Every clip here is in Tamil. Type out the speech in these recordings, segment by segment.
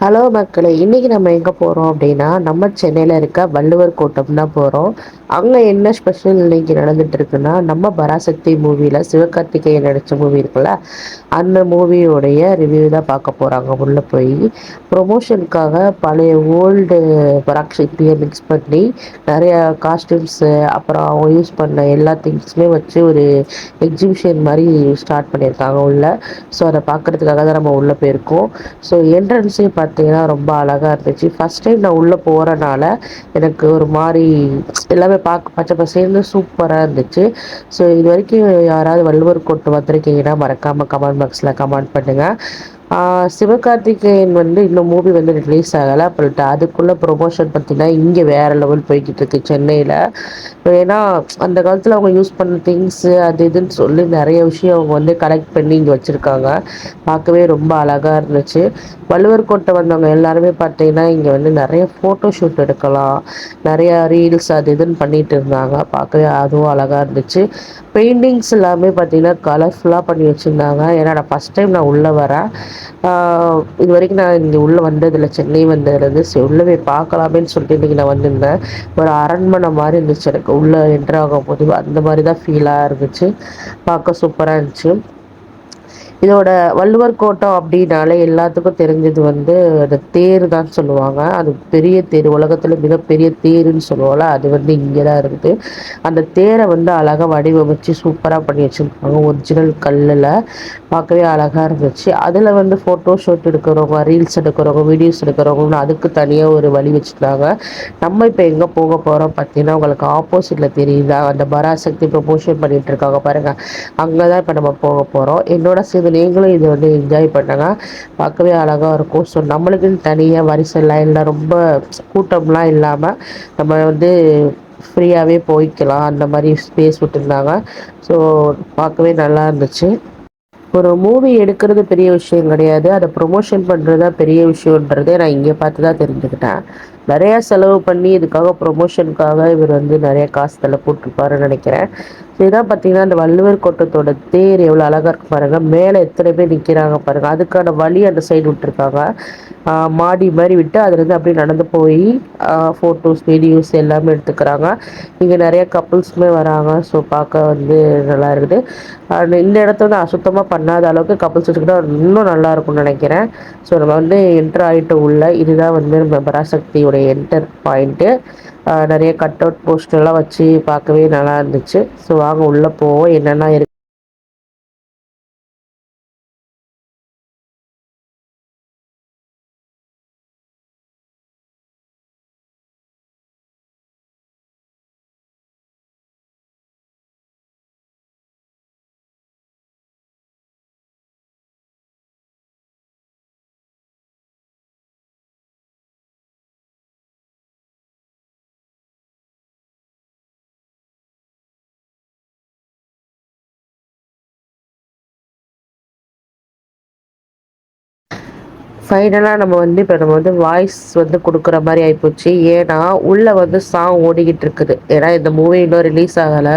ஹலோ மக்களே இன்றைக்கி நம்ம எங்கே போகிறோம் அப்படின்னா நம்ம சென்னையில் இருக்க வள்ளுவர் கோட்டம் தான் போகிறோம் அங்கே என்ன ஸ்பெஷல் இன்னைக்கு நடந்துகிட்ருக்குன்னா நம்ம பராசக்தி மூவியில் சிவகார்த்திகேயன் நடித்த மூவி இருக்குல்ல அந்த மூவியோடைய ரிவ்யூ தான் பார்க்க போகிறாங்க உள்ளே போய் ப்ரொமோஷனுக்காக பழைய ஓல்டு பராசக்தியை மிக்ஸ் பண்ணி நிறைய காஸ்டியூம்ஸு அப்புறம் அவங்க யூஸ் பண்ண எல்லா திங்ஸுமே வச்சு ஒரு எக்ஸிபிஷன் மாதிரி ஸ்டார்ட் பண்ணியிருக்காங்க உள்ள. ஸோ அதை பார்க்குறதுக்காக தான் நம்ம உள்ளே போயிருக்கோம். ஸோ என்ட்ரன்ஸே பார்த்தீங்கன்னா ரொம்ப அழகா இருந்துச்சு. ஃபர்ஸ்ட் டைம் நான் உள்ளே போறனால எனக்கு ஒரு மாதிரி எல்லாமே பார்க்க பச்சை பசேர்ந்து சூப்பரா இருந்துச்சு. ஸோ இது வரைக்கும் யாராவது வள்ளுவர் கோட்டம் வந்திருக்கீங்கன்னா மறக்காம கமெண்ட் பாக்ஸ்ல கமெண்ட் பண்ணுங்க. சிவகார்த்திகேயன் வந்து இன்னும் மூவி வந்து ரிலீஸ் ஆகலை. பட் அதுக்குள்ள ப்ரொமோஷன் பார்த்தீங்கன்னா இங்கே வேற லெவல் போய்கிட்டு இருக்கு சென்னையில். ஏன்னா அந்த காலத்தில் அவங்க யூஸ் பண்ண திங்ஸு அது இதுன்னு சொல்லி நிறைய விஷயம் அவங்க வந்து கலெக்ட் பண்ணி இங்கே வச்சுருக்காங்க. பார்க்கவே ரொம்ப அழகாக இருந்துச்சு. வள்ளுவர் கோட்டை வந்தவங்க எல்லாருமே பார்த்தீங்கன்னா இங்கே வந்து நிறைய ஃபோட்டோ ஷூட் எடுக்கலாம். நிறையா ரீல்ஸ் அது இதுன்னு பண்ணிட்டு இருந்தாங்க. பார்க்கவே அதுவும் அழகாக இருந்துச்சு. பெயிண்டிங்ஸ் எல்லாமே பார்த்தீங்கன்னா கலர்ஃபுல்லாக பண்ணி வச்சுருந்தாங்க. ஏன்னா நான் ஃபர்ஸ்ட் டைம் நான் உள்ளே வரேன். இது வரைக்கும் நான் இங்க உள்ள வந்ததில்ல. சென்னை வந்ததுல இருந்து சரி உள்ளவே பார்க்கலாமேன்னு பாக்கலாமேன்னு சொல்லிட்டு இன்னைக்கு நான் வந்திருந்தேன். ஒரு அரண்மனை மாதிரி இருந்துச்சு எனக்கு. உள்ள என்டர் ஆகும் போது அந்த மாரிதான் ஃபீலாக இருந்துச்சு. பார்க்க சூப்பரா இருந்துச்சு. இதோட வள்ளுவர் கோட்டம் அப்படின்னாலே எல்லாத்துக்கும் தெரிஞ்சது வந்து அந்த தேர் தான் சொல்லுவாங்க. அது பெரிய தேர் உலகத்தில் மிகப்பெரிய தேருன்னு சொல்லுவோம்ல அது வந்து இங்கே தான் இருக்குது அந்த தேரை வந்து அழகாக வடிவமைச்சு சூப்பராக பண்ணி வச்சுருக்காங்க ஒரிஜினல் கல்லில் பார்க்கவே அழகாக இருந்துச்சு. அதில் வந்து ஃபோட்டோ ஷூட் எடுக்கிறவங்க ரீல்ஸ் எடுக்கிறவங்க வீடியோஸ் எடுக்கிறவங்கன்னு அதுக்கு தனியாக ஒரு வழி வச்சுருந்தாங்க. நம்ம இப்போ எங்கே போக போகிறோம் பார்த்தீங்கன்னா உங்களுக்கு ஆப்போசிட்டில் தெரியுதா? அந்த பராசக்தி ப்ரொமோஷன் பண்ணிகிட்ருக்காங்க இருக்காங்க அங்கே தான் இப்போ நம்ம போக போகிறோம் என்னோட வந்து நீங்களும் இது வந்து என்ஜாய் பண்ணுங்க. பார்க்கவே அழகாக இருக்கும். ஸோ நம்மளுக்குன்னு தனியாக வரிசை லைனில் ரொம்ப கூட்டம்லாம் இல்லாமல் நம்ம வந்து ஃப்ரீயாகவே போய்க்கலாம். அந்த மாதிரி ஸ்பேஸ் விட்டுருந்தாங்க. ஸோ பார்க்கவே நல்லா இருந்துச்சு. ஒரு மூவி எடுக்கிறது பெரிய விஷயம் கிடையாது. அதை ப்ரொமோஷன் பண்றதுதான் பெரிய விஷயம்ன்றதே நான் இங்கே பார்த்து தான் தெரிஞ்சுக்கிட்டேன். நிறையா செலவு பண்ணி இதுக்காக ப்ரொமோஷனுக்காக இவர் வந்து நிறைய காசு தலை போட்டிருப்பாருன்னு நினைக்கிறேன். இதான் பார்த்தீங்கன்னா அந்த வள்ளுவர் கோட்டத்தோட தேர் எவ்வளோ அழகாக இருக்கு பாருங்கள் மேலே எத்தனை பேர் நிற்கிறாங்க பாருங்கள் அதுக்கான வழி அந்த சைடு விட்டுருக்காங்க. மாடி மாதிரி விட்டு அதுலேருந்து அப்படியே நடந்து போய் ஃபோட்டோஸ் வீடியோஸ் எல்லாமே எடுத்துக்கிறாங்க. இங்கே நிறைய கப்புள்ஸுமே வராங்க. ஸோ பார்க்க வந்து நல்லா இருக்குது. இந்த இடத்த வந்து அசுத்தமாக பண்ணாத அளவுக்கு கப்புள்ஸ் வச்சுக்கிட்டா இன்னும் நல்லா இருக்கும்னு நினைக்கிறேன். ஸோ நம்ம வந்து என்டர் ஆகிட்டு உள்ள. இதுதான் வந்து நம்ம பராசக்தியோடைய என்டர் பாயிண்ட்டு நெறைய கட் அவுட் போஸ்டர் வச்சு பாக்கவே நல்லா இருந்துச்சு. ஸோ வாங்க உள்ள போவோம். என்னென்ன இருக்குது ஃபைனலாக நம்ம வந்து இப்போ நம்ம வந்து வாய்ஸ் வந்து கொடுக்குற மாதிரி ஆகிப்போச்சு ஏன்னா உள்ளே வந்து சாங் ஓடிக்கிட்டு இருக்குது. ஏன்னா இந்த மூவி இன்னும் ரிலீஸ் ஆகலை.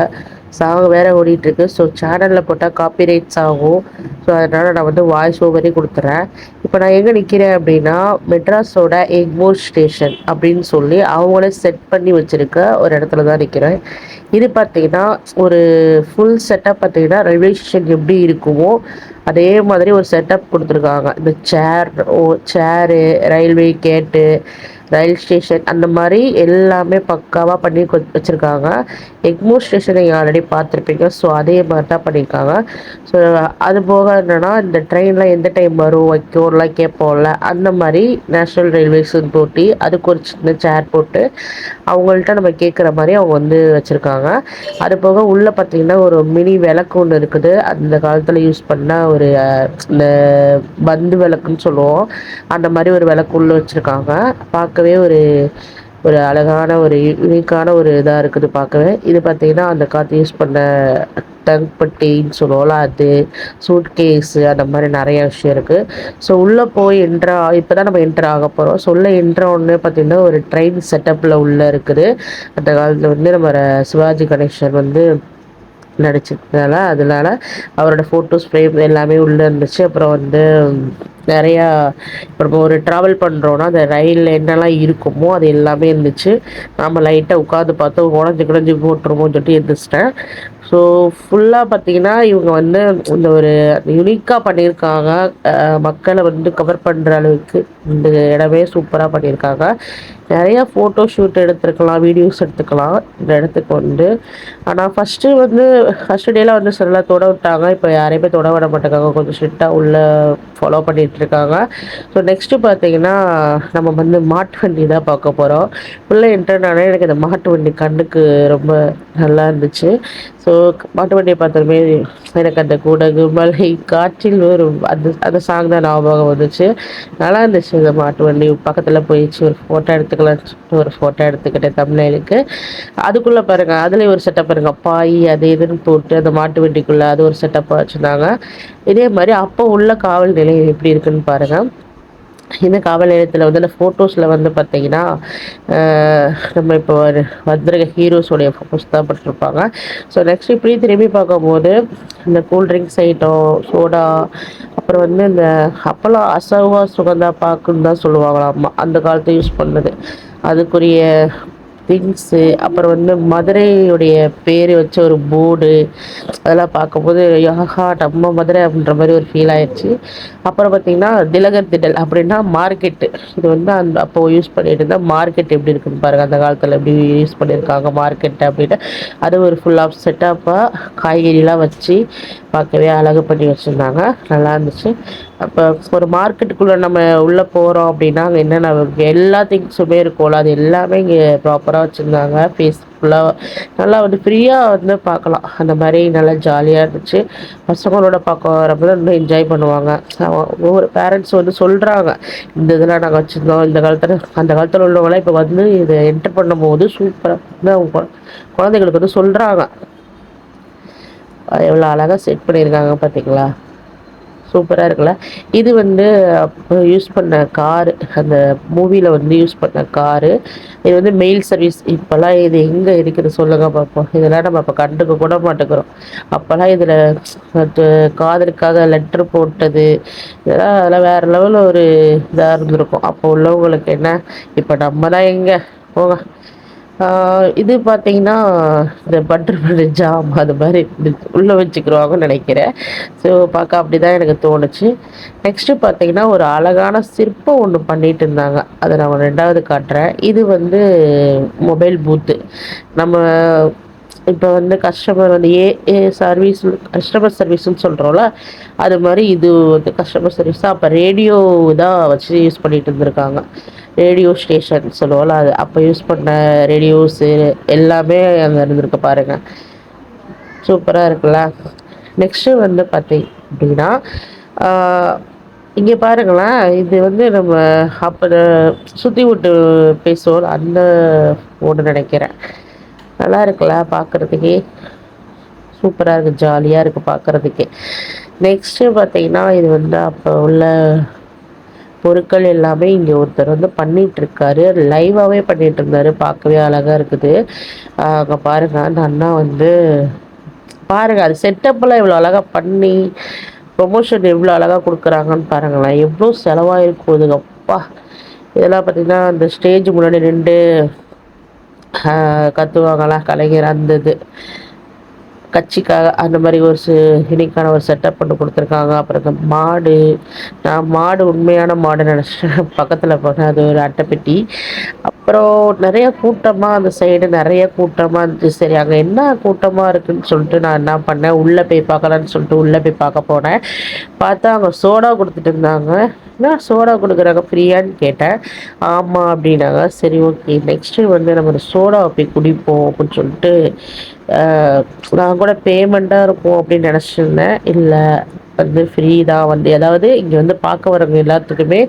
சாங் வேற ஓடிட்டு இருக்கு ஸோ சேனலில் போட்டால் காப்பி ரைட்ஸ் ஆகும் ஸோ அதனால நான் வந்து வாய்ஸ் ஓவரே கொடுத்துறேன். இப்போ நான் எங்கே நிற்கிறேன் அப்படின்னா மெட்ராஸோட எக்மோர் ஸ்டேஷன் அப்படின்னு சொல்லி அவங்களே செட் பண்ணி வச்சுருக்க ஒரு இடத்துல தான் நிற்கிறேன் இது பார்த்தீங்கன்னா ஒரு ஃபுல் செட்டப் பார்த்தீங்கன்னா ரயில்வே ஸ்டேஷன் எப்படி இருக்குமோ அதே மாதிரி ஒரு செட்டப் கொடுத்துருக்காங்க. இந்த சேர் ஓ சேரு ரயில்வே கேட்டு ரயில் ஸ்டேஷன் அந்த மாதிரி எல்லாமே பக்காவாக பண்ணி வச்சுருக்காங்க. எக்மோ ஸ்டேஷன் நீங்க ஆல்ரெடி பார்த்துருப்பீங்க. ஸோ அதே மாதிரி தான் பண்ணியிருக்காங்க. ஸோ அது போக என்னென்னா இந்த ட்ரெயினில் எந்த டைம் வரும் வைக்கோல்லாம் கேட்போம்ல அந்த மாதிரி நேஷ்னல் ரயில்வேஸுன்னு போட்டி அதுக்கு ஒரு சின்ன சேர் போட்டு அவங்கள்ட்ட நம்ம கேட்குற மாதிரி அவங்க வந்து வச்சுருக்காங்க. அது போக உள்ளே பார்த்தீங்கன்னா ஒரு மினி விளக்கு ஒன்று இருக்குது. அந்த காலத்தில் யூஸ் பண்ண ஒரு இந்த பந்து விளக்குன்னு சொல்லுவோம். அந்த மாதிரி ஒரு விளக்கு வச்சுருக்காங்க. பார்க்க பார்க்கவே ஒரு ஒரு அழகான ஒரு யூனிக்கான ஒரு இதாக இருக்குது பார்க்கவே. இது பார்த்திங்கன்னா அந்த காற்று யூஸ் பண்ண தங்க் சொல்லுவோம்ல அது சூட்கேஸு அந்த மாதிரி நிறையா விஷயம் இருக்குது ஸோ உள்ளே போய் என்ட்ரா இப்பதான் நம்ம என்ட்ரு ஆக போகிறோம் ஸோ உள்ள என்ட்ரு ஒன்று பார்த்திங்கன்னா ஒரு ட்ரெயின் செட்டப்பில் உள்ளே இருக்குது. அந்த காலத்தில் வந்து நம்ம சிவாஜி கணேசன் வந்து நடிச்சதுனால அதனால அவரோட ஃபோட்டோஸ் ஃப்ரேம் எல்லாமே உள்ளே இருந்துச்சு. அப்புறம் வந்து நிறையா இப்போ நம்ம ஒரு ட்ராவல் பண்ணுறோன்னா அந்த ரயிலில் என்னெல்லாம் இருக்குமோ அது எல்லாமே இருந்துச்சு. நாம் லைட்டாக உட்காந்து பார்த்து உடஞ்சி குடஞ்சி போட்டுருமோன்னு சொல்லிட்டு எழுந்திரிச்சிட்டேன் ஸோ ஃபுல்லாக பார்த்தீங்கன்னா இவங்க வந்து இந்த ஒரு யுனிக்காக பண்ணியிருக்காங்க. மக்களை வந்து கவர் பண்ணுற அளவுக்கு இந்த இடமே சூப்பராக பண்ணியிருக்காங்க. நிறையா ஃபோட்டோ ஷூட் எடுத்துருக்கலாம் வீடியோஸ் எடுத்துக்கலாம் இந்த இடத்துக்கு வந்து. ஆனால் ஃபஸ்ட்டு வந்து ஃபஸ்ட்டு டேலாம் வந்து சிலா தொட விட்டாங்க. இப்போ யாரையுமே தொட விட மாட்டேங்காங்க. கொஞ்சம் ஸ்ட்ரிக்டாக உள்ளே ஃபாலோ பண்ணிகிட்ருக்காங்க ஸோ நெக்ஸ்ட்டு பார்த்தீங்கன்னா நம்ம வந்து மாட்டு வண்டி தான் பார்க்க போகிறோம் ஃபுல்லாக இன்டர்னாலே எனக்கு இந்த மாட்டு வண்டி கண்ணுக்கு ரொம்ப நல்லா இருந்துச்சு. ஸோ மாட்டு வண்டியை பார்த்தாலுமே எனக்கு அந்த குடகு மலை காற்றில் ஒரு அந்த அந்த சாங் தான் ஞாபகம் வந்துச்சு. நல்லா இருந்துச்சு இந்த மாட்டு வண்டி. பக்கத்தில் போயிடுச்சு ஒரு ஃபோட்டோ எடுத்துக்கலாம் ஒரு ஃபோட்டோ எடுத்துக்கிட்டேன் தமிழ்நேலுக்கு அதுக்குள்ளே பாருங்கள் அதுலேயும் ஒரு செட்டப் பாருங்கள் பாய் அது இதுன்னு போட்டு அந்த மாட்டு வண்டிக்குள்ளே அது ஒரு செட்டப்பாக வச்சுருந்தாங்க. இதே மாதிரி அப்போ உள்ள காவல் நிலையம் எப்படி இருக்குன்னு பாருங்கள் இந்த காவல் நிலையத்தில் வந்து அந்த ஃபோட்டோஸில் வந்து பார்த்தீங்கன்னா நம்ம இப்போ வந்திருக்க ஹீரோஸோடைய ஃபோட்டோஸ் தான் பட்டிருப்பாங்க. ஸோ நெக்ஸ்ட் இப்படி திரும்பி பார்க்கும்போது இந்த கூல் ட்ரிங்க்ஸ் ஐட்டம் சோடா அப்புறம் வந்து இந்த அப்போல்லாம் அசௌவா சுகந்தா பாக்குன்னு தான் சொல்லுவாங்களாம். அந்த காலத்தை யூஸ் பண்ணது. அதுக்குரிய திங்ஸு அப்புறம் வந்து மதுரையுடைய பேர் வச்ச ஒரு போர்டு அதெல்லாம் பார்க்கும்போது யோகா நம்ம மதுரை அப்படின்ற மாதிரி ஒரு ஃபீல் ஆயிடுச்சு அப்புறம் பார்த்திங்கன்னா திலகர் திடல் அப்படின்னா மார்க்கெட்டு இது வந்து அந்த அப்போது யூஸ் பண்ணிட்டு இருந்தால் மார்க்கெட் எப்படி இருக்குன்னு பாருங்கள் அந்த காலத்தில் எப்படி யூஸ் பண்ணியிருக்காங்க மார்க்கெட்டு அப்படின்னா. அது ஒரு ஃபுல் ஆஃப் செட்டப்பாக காய்கறிலாம் வச்சு பார்க்கவே அழகு பண்ணி வச்சுருந்தாங்க. நல்லா இருந்துச்சு. இப்போ ஒரு மார்க்கெட்டுக்குள்ளே நம்ம உள்ளே போகிறோம் அப்படின்னா அங்கே என்னென்ன எல்லா திங்ஸுமே இருக்கும்ல. அது எல்லாமே இங்கே ப்ராப்பராக வச்சுருந்தாங்க. ஃபேஸ்ஃபுல்லாக நல்லா வந்து ஃப்ரீயாக வந்து பார்க்கலாம். அந்த மாதிரி நல்லா ஜாலியாக இருந்துச்சு. பசங்களோட பார்க்குறப்ப தான் இன்னும் என்ஜாய் பண்ணுவாங்க. ஒவ்வொரு பேரண்ட்ஸ் வந்து சொல்கிறாங்க இந்த இதெல்லாம் நாங்கள் வச்சுருந்தோம். இந்த காலத்தில் அந்த காலத்தில் உள்ளவங்களாம் இப்போ வந்து இதை என்டர் பண்ணும்போது சூப்பராக வந்து அவங்க குழந்தைங்களுக்கு வந்து சொல்கிறாங்க எவ்வளோ அழகாக செட் பண்ணியிருக்காங்க பார்த்தீங்களா சூப்பராக இருக்குல்ல. இது வந்து யூஸ் பண்ண காரு அந்த மூவியில் வந்து யூஸ் பண்ண காரு இது வந்து மெயில் சர்வீஸ் இப்போல்லாம் இது எங்கே இருக்குது சொல்லுங்க பார்ப்போம் இதெல்லாம் நம்ம இப்போ கண்டுக்க கூட மாட்டேங்கிறோம். அப்போல்லாம் இதில் காதலுக்காக லெட்ரு போட்டது. இதெல்லாம் அதெல்லாம் வேறு லெவலில் ஒரு இதாக இருந்திருக்கும். அப்போ உள்ளவங்களுக்கு என்ன? இப்போ நம்ம தான் எங்கே? போங்க. இது பார்த்தீங்கன்னா இந்த பட்டர் பட்டர் ஜாம் அது மாதிரி உள்ளே வச்சுக்கிறவாங்கன்னு நினைக்கிறேன். ஸோ பார்க்க அப்படி தான் எனக்கு தோணுச்சு. நெக்ஸ்ட்டு பார்த்தீங்கன்னா ஒரு அழகான சிற்பம் ஒன்று பண்ணிகிட்டு இருந்தாங்க. அதை நான் ரெண்டாவது காட்டுறேன். இது வந்து மொபைல் பூத்து. நம்ம இப்போ வந்து கஸ்டமர் வந்து ஏ ஏ சர்வீஸ் கஸ்டமர் சர்வீஸ்னு சொல்கிறோம்ல அது மாதிரி இது வந்து கஸ்டமர் சர்வீஸாக அப்போ ரேடியோ தான் வச்சு யூஸ் பண்ணிகிட்டு இருந்திருக்காங்க. ரேடியோ ஸ்டேஷன் சொல்லுவோம்ல அது அப்போ யூஸ் பண்ண ரேடியோஸு எல்லாமே அங்கே இருந்திருக்கு பாருங்கள் சூப்பராக இருக்குல்ல. நெக்ஸ்ட்டு வந்து பார்த்தீங்க அப்படின்னா இங்கே பாருங்களேன் இது வந்து நம்ம அப்போ சுற்றி விட்டு பேசுவோம் அந்த ஒன்று நினைக்கிறேன். நல்லா இருக்குல்ல பார்க்குறதுக்கே சூப்பராக இருக்குது ஜாலியாக இருக்குது பார்க்குறதுக்கே நெக்ஸ்ட்டு பார்த்தீங்கன்னா இது வந்து அப்போ உள்ள பொருட்கள் எல்லாமே இங்கே ஒருத்தர் வந்து பண்ணிகிட்ருக்காரு லைவாகவே பண்ணிகிட்டு இருந்தார் பார்க்கவே அழகாக இருக்குது அங்கே பாருங்கள் அந்த அண்ணா வந்து பாருங்கள் அது செட்டப்லாம் இவ்வளோ அழகாக பண்ணி ப்ரொமோஷன் எவ்வளோ அழகாக கொடுக்குறாங்கன்னு பாருங்களேன். எவ்வளோ செலவாக இருக்கும் இதுங்கப்பா இதெல்லாம் பார்த்தீங்கன்னா அந்த ஸ்டேஜ் முன்னாடி ரெண்டு கத்துவாங்களா? கலைஞர் அந்த இது. கட்சிக்காக அந்த மாதிரி ஒரு இன்னைக்கான ஒரு செட்டப் பண்ணி கொடுத்துருக்காங்க. அப்புறம் இந்த மாடு நான் மாடு உண்மையான மாடு நினச்சேன். பக்கத்தில் போனேன் அது ஒரு அட்டைப்பெட்டி. அப்புறம் நிறைய கூட்டமாக அந்த சைடு நிறைய கூட்டமாக இருந்துச்சு. சரி அங்கே என்ன கூட்டமாக இருக்குதுன்னு சொல்லிட்டு நான் என்ன பண்ணேன்? உள்ளே போய் பார்க்கலான்னு சொல்லிட்டு உள்ளே போய் பார்க்க போனேன். பார்த்தா அங்கே சோடா கொடுத்துட்டு இருந்தாங்க. நான் சோடா கொடுக்குறாங்க? ஃப்ரீயான்னு கேட்டேன். ஆமாம் அப்படின்னாங்க. சரி ஓகே நெக்ஸ்ட்டு வந்து நம்ம சோடாவை போய் குடிப்போம் அப்படின்னு சொல்லிட்டு நான் கூட பேமெண்ட்டாக இருக்கும் அப்படின்னு நினச்சிருந்தேன். இல்லை வந்து ஃப்ரீ தான் வந்து. அதாவது இங்கே வந்து பார்க்க வரவங்க எல்லாத்துக்குமே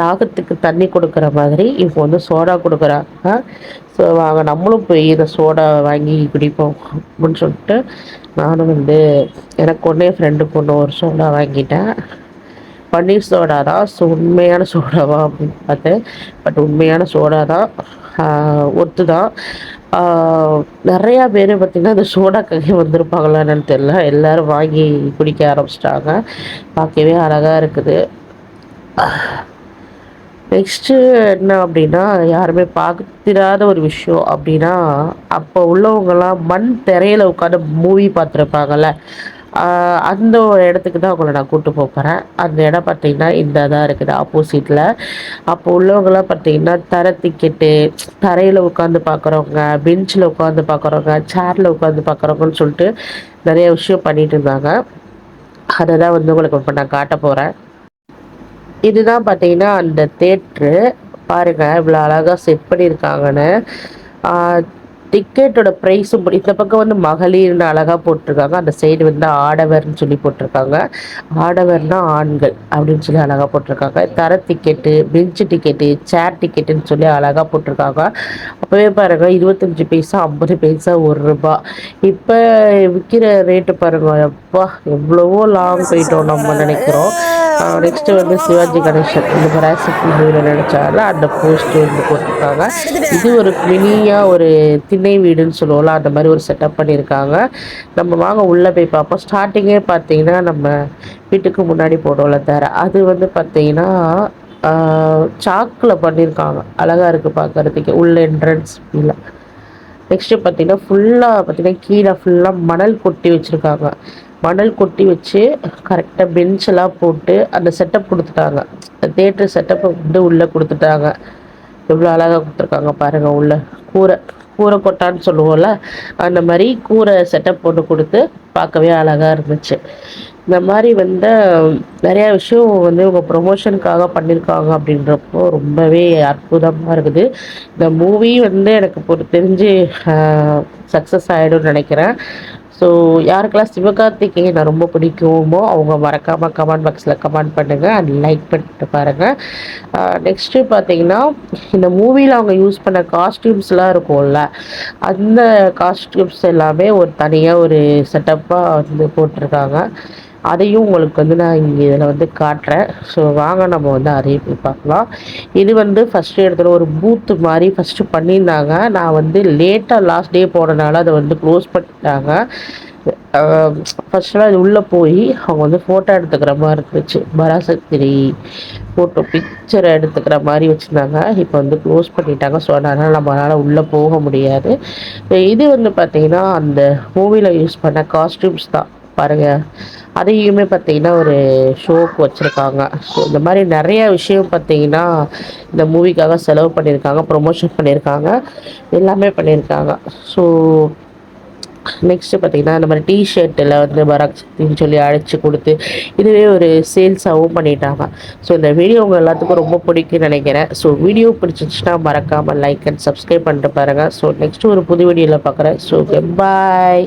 தாகத்துக்கு தண்ணி கொடுக்குற மாதிரி இப்போ வந்து சோடா கொடுக்குறாங்க. ஸோ வாங்க நம்மளும் போய் இந்த சோடா வாங்கி குடிப்போம் அப்படின்னு சொல்லிட்டு நானும் வந்து எனக்கு ஒன்றே ஃப்ரெண்டு பொண்ணு ஒரு சோடா வாங்கிட்டேன். பன்னீர் சோடா தான் ஸோ உண்மையான சோடாவா அப்படின்னு பார்த்தேன். பட் உண்மையான சோடா தான் ஒத்து தான். நிறையா பேர் பார்த்திங்கன்னா அந்த சோடாக்காக வந்திருப்பாங்களா என்னன்னு தெரில எல்லோரும் வாங்கி குடிக்க ஆரம்பிச்சிட்டாங்க. பார்க்கவே அழகாக இருக்குது. நெக்ஸ்ட்டு என்ன அப்படின்னா யாருமே பார்த்திராத ஒரு விஷயம் அப்படின்னா அப்போ உள்ளவங்கல்லா மண் திரையில உட்காந்து மூவி பார்த்துருப்பாங்கல்ல. அந்த ஒரு தான் தா நான் நா கூட்டு போகிறேன் அந்த இடம் பார்த்தீங்கன்னா இந்த தா இருக்குது ஆப்போசிட்டில் அப்போ உள்ளவங்களாம் பார்த்தீங்கன்னா தர டிக்கெட்டு தரையில் உட்காந்து பார்க்குறவங்க பெஞ்சில் உட்காந்து பார்க்குறவங்க சேர்ல உட்காந்து பார்க்குறவங்கன்னு சொல்லிட்டு நிறைய விஷயம் பண்ணிட்டு இருந்தாங்க. அதை தான் வந்து உங்களுக்கு இப்போ நான் காட்ட போகிறேன் இதுதான் பார்த்தீங்கன்னா அந்த தேட்ரு. பாருங்க இவ்வளோ அழகாக செட் பண்ணியிருக்காங்கன்னு. டிக்கெட்டோட ப்ரைஸும் இந்த பக்கம் வந்து மகளிர்னு அழகாக போட்டிருக்காங்க. அந்த சைடு வந்து ஆடவர்னு சொல்லி போட்டிருக்காங்க. ஆடவர்னா ஆண்கள் அப்படின்னு சொல்லி அழகாக போட்டிருக்காங்க. தர டிக்கெட்டு பெஞ்சு டிக்கெட்டு சேர் டிக்கெட்டுன்னு சொல்லி அழகாக போட்டிருக்காங்க. அப்போவே பாருங்கள் இருபத்தஞ்சி பைசா ஐம்பது பைசா ஒருரூபா இப்போ விற்கிற ரேட்டு பாருங்க எப்பா எவ்வளவோ லாங் போயிட்டோம் நம்ம நினைக்கிறோம். நெக்ஸ்ட்டு நெக்ஸ்ட் வந்து சிவாஜி கணேசன் இந்த பராசக்தி மூவில அந்த போஸ்ட் வந்து போட்டிருக்காங்க. இது ஒரு மினியா ஒரு திண்ணை வீடுன்னு சொல்லுவோம்ல அந்த மாதிரி ஒரு செட்டப் பண்ணியிருக்காங்க. நம்ம வாங்க உள்ள போய் பார்ப்போம். ஸ்டார்டிங்கே பார்த்தீங்கன்னா நம்ம வீட்டுக்கு முன்னாடி போடுவோம்ல தர. அது வந்து பார்த்தீங்கன்னா சாக்கில் பண்ணியிருக்காங்க. அழகாக இருக்குது பார்க்குறதுக்கு. உள்ள என்ட்ரன்ஸ் இல்லை நெக்ஸ்ட்டு பார்த்தீங்கன்னா ஃபுல்லாக பார்த்தீங்கன்னா கீழே ஃபுல்லாக மணல் கொட்டி வச்சிருக்காங்க. மணல் கொட்டி வச்சு கரெக்டாக பெஞ்செல்லாம் போட்டு அந்த செட்டப் கொடுத்துட்டாங்க. தேட்டர் செட்டப்பை வந்து உள்ளே கொடுத்துட்டாங்க. எவ்வளோ அழகாக கொடுத்துருக்காங்க பாருங்கள் உள்ளே. கூரை கூரை கொட்டான்னு சொல்லுவோம்ல அந்த மாதிரி கூரை செட்டப் போட்டு கொடுத்து பார்க்கவே அழகாக இருந்துச்சு. இந்த மாதிரி வந்து நிறையா விஷயம் வந்து இவங்க ப்ரொமோஷனுக்காக பண்ணியிருக்காங்க அப்படின்றப்போ ரொம்பவே அற்புதமாக இருக்குது. இந்த மூவி வந்து எனக்கு பொறு தெரிஞ்சு சக்ஸஸ் ஆகிடும்னு நினைக்கிறேன். ஸோ யாருக்கெல்லா நான் ரொம்ப பிடிக்குமோ அவங்க மறக்காமல் கமெண்ட் பாக்ஸில் கமெண்ட் பண்ணுங்கள் அண்ட் லைக் பண்ணிட்டு பாருங்கள் நெக்ஸ்ட்டு uh, பார்த்தீங்கன்னா இந்த மூவியில் அவங்க யூஸ் பண்ண காஸ்டியூம்ஸ்லாம் இருக்கும்ல அந்த காஸ்டியூம்ஸ் எல்லாமே ஒரு தனியாக ஒரு செட்டப்பாக வந்து போட்டிருக்காங்க. அதையும் உங்களுக்கு வந்து நான் இங்கே இதில் வந்து காட்டுறேன். ஸோ வாங்க நம்ம வந்து அதையும் போய் பார்க்கலாம். இது வந்து ஃபஸ்ட்டு இடத்துல ஒரு பூத்து மாதிரி ஃபஸ்ட்டு பண்ணியிருந்தாங்க. நான் வந்து லேட்டாக லாஸ்ட் டே போனனால அதை வந்து க்ளோஸ் பண்ணிட்டாங்க. ஆ ஃபர்ஸ்ட்லா அது போய் அவங்க வந்து ஃபோட்டோ எடுத்துக்கிற மாதிரி இருந்துச்சு. பராசக்திரி ஃபோட்டோ பிக்சர் எடுத்துக்கிற மாதிரி வச்சுருந்தாங்க. இப்போ வந்து க்ளோஸ் பண்ணிட்டாங்க. ஸோ அதனால் நம்மளால உள்ளே போக முடியாது. இது வந்து பார்த்திங்கன்னா அந்த மூவியில் யூஸ் பண்ண காஸ்ட்யூம்ஸ் தான். பாருங்கள் அதையுமே பார்த்தீங்கன்னா ஒரு ஷோக்கு வச்சுருக்காங்க. ஸோ இந்த மாதிரி நிறைய விஷயம் பார்த்தீங்கன்னா இந்த மூவிக்காக செலவு பண்ணியிருக்காங்க ப்ரொமோஷன் பண்ணியிருக்காங்க எல்லாமே பண்ணியிருக்காங்க. ஸோ நெக்ஸ்ட் பார்த்தீங்கன்னா இந்த மாதிரி டிஷர்ட்டில் வந்து பராத்ன்னு சொல்லி அழைச்சி கொடுத்து இதுவே ஒரு சேல்ஸாகவும் பண்ணிட்டாங்க. ஸோ இந்த வீடியோ உங்கள் எல்லாத்துக்கும் ரொம்ப பிடிக்கும்னு நினைக்கிறேன். ஸோ வீடியோ பிடிச்சிருந்துச்சுன்னா மறக்காமல் லைக் அண்ட் சப்ஸ்கிரைப் பண்ணிட்டு பாருங்கள் ஸோ நெக்ஸ்ட் ஒரு புது வீடியோவில் பார்க்குறேன் ஸோ பாய்